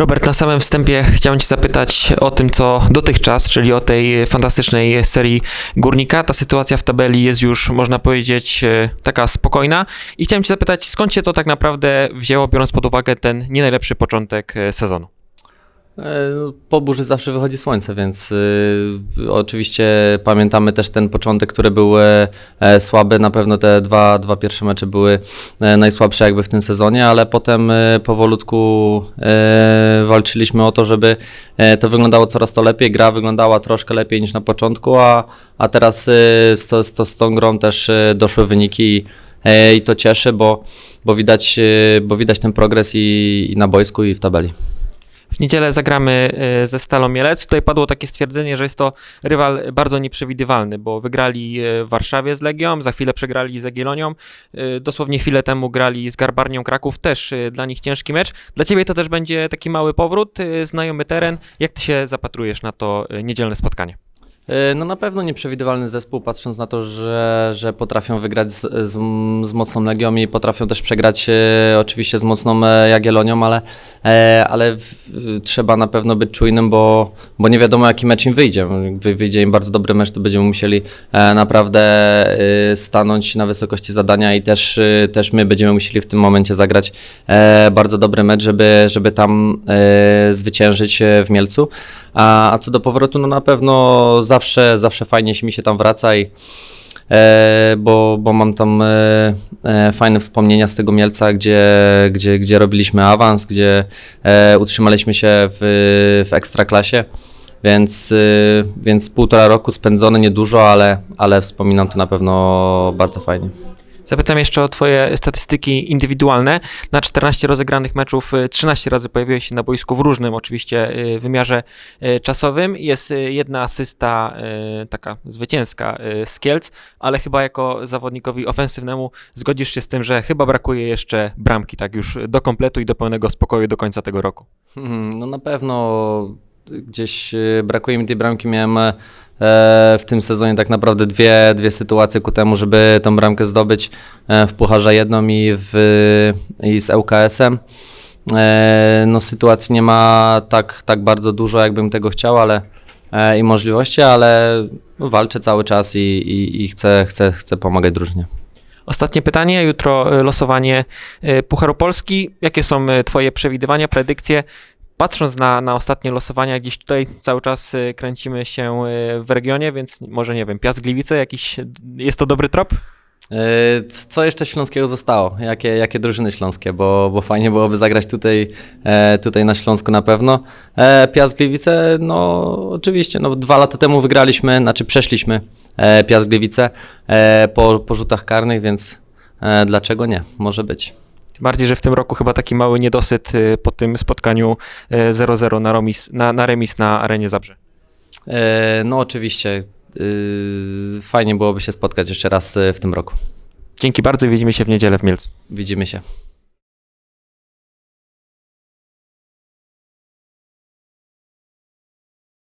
Robert, na samym wstępie chciałem Cię zapytać o tym, co dotychczas, czyli o tej fantastycznej serii Górnika. Ta sytuacja w tabeli jest już, można powiedzieć, e, taka spokojna. I chciałem Cię zapytać, skąd się to tak naprawdę wzięło, biorąc pod uwagę ten nie najlepszy początek e, sezonu? E, no, Po burzy zawsze wychodzi słońce, więc y, oczywiście pamiętamy też ten początek, który był e, słaby. Na pewno te dwa, dwa pierwsze mecze były e, najsłabsze jakby w tym sezonie, ale potem powolutku walczyliśmy o to, żeby to wyglądało coraz to lepiej. Gra wyglądała troszkę lepiej niż na początku, a, a teraz z, to, z, to, z tą grą też doszły wyniki i, to cieszy, bo, bo, widać, bo widać ten progres i, i na boisku i w tabeli. Niedzielę zagramy e, ze Stalą Mielec. Tutaj padło takie stwierdzenie, że jest to rywal bardzo nieprzewidywalny, bo wygrali e, w Warszawie z Legią, za chwilę przegrali z Jagiellonią, e, dosłownie chwilę temu grali z Garbarnią Kraków, też dla nich ciężki mecz. Dla Ciebie to też będzie taki mały powrót, znajomy teren. Jak Ty się zapatrujesz na to niedzielne spotkanie? E, No na pewno nieprzewidywalny zespół, patrząc na to, że, że potrafią wygrać z, z, z mocną Legią i potrafią też przegrać e, oczywiście z mocną e, Jagiellonią, ale, e, ale w, trzeba na pewno być czujnym, bo, bo nie wiadomo jaki mecz im wyjdzie. Jak wyjdzie im bardzo dobry mecz, to będziemy musieli e, naprawdę e, stanąć na wysokości zadania i też, e, też my będziemy musieli w tym momencie zagrać e, bardzo dobry mecz, żeby, żeby tam e, zwyciężyć e, w Mielcu. A, a co do powrotu, no na pewno zawsze, zawsze fajnie się mi się tam wraca i e, bo, bo mam tam e, e, fajne wspomnienia z tego Mielca, gdzie, gdzie, gdzie robiliśmy awans, gdzie e, utrzymaliśmy się w, w ekstraklasie. Więc, y, więc półtora roku spędzone, niedużo, ale, ale wspominam to na pewno bardzo fajnie. Zapytam jeszcze o Twoje statystyki indywidualne. Na 14 rozegranych meczów y, 13 razy pojawiłeś się na boisku w różnym oczywiście y, wymiarze y, czasowym. Jest y, jedna asysta y, taka zwycięska y, z Kielc, ale chyba jako zawodnikowi ofensywnemu zgodzisz się z tym, że chyba brakuje jeszcze bramki tak już do kompletu i do pełnego spokoju do końca tego roku. Mhm, No na pewno gdzieś brakuje mi tej bramki. Miałem w tym sezonie tak naprawdę dwie, dwie sytuacje ku temu, żeby tą bramkę zdobyć e, w Pucharze jedną i, w, i z ŁKS-em. E, No sytuacji nie ma tak, tak bardzo dużo, jakbym tego chciał, ale e, i możliwości, ale walczę cały czas i, i, i chcę, chcę, chcę pomagać drużynie. Ostatnie pytanie, jutro losowanie Pucharu Polski. Jakie są Twoje przewidywania, predykcje? Patrząc na, na ostatnie losowania, gdzieś tutaj cały czas y, kręcimy się y, w regionie, więc może nie wiem, Piast Gliwice, jakiś, jest to dobry trop? C- Co jeszcze śląskiego zostało? Jakie, jakie drużyny śląskie? Bo, bo fajnie byłoby zagrać tutaj, e, tutaj na Śląsku na pewno. E, Piast Gliwice, no oczywiście, no dwa lata temu wygraliśmy, znaczy przeszliśmy e, Piast Gliwice po, po rzutach karnych, więc dlaczego nie? Może być. Tym bardziej, że w tym roku chyba taki mały niedosyt y, po tym spotkaniu y, 0-0 na, remis, na, na remis na arenie Zabrze. E, No oczywiście, y, fajnie byłoby się spotkać jeszcze raz w tym roku. Dzięki bardzo i widzimy się w niedzielę w Mielcu. Widzimy się.